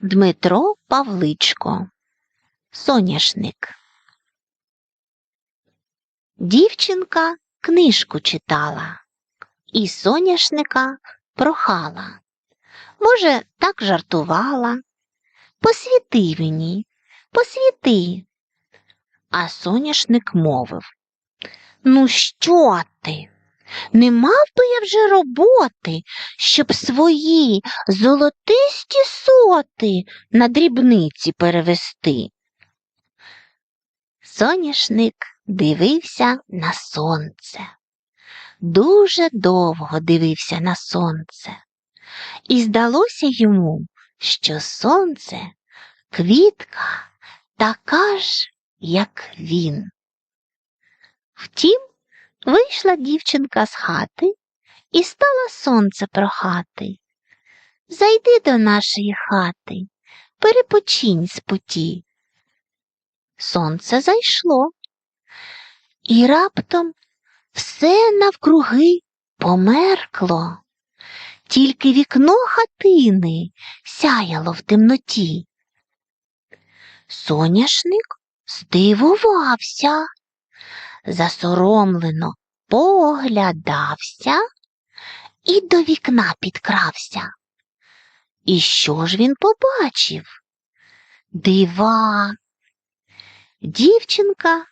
Дмитро Павличко. Соняшник. Дівчинка книжку читала і соняшника прохала. Може, так жартувала. Посвіти мені, посвіти. А соняшник мовив Ну, що ти? Не мав би я вже роботи, щоб свої золотисті соти на дрібниці перевести. Соняшник дивився на сонце. Дуже довго дивився на сонце, і здалося йому, що сонце квітка така ж, як він. Втім, вийшла дівчинка з хати і стала сонце прохати. Зайди до нашої хати, перепочинь з путі. Сонце зайшло, і раптом все навкруги померкло, тільки вікно хатини сяяло в темноті. Соняшник здивувався, засоромлено поглядався і до вікна підкрався. І що ж він побачив? Дива. Дівчинка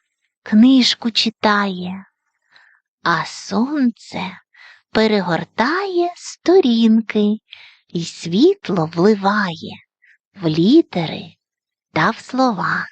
книжку читає, а сонце перегортає сторінки і світло вливає в літери та в слова.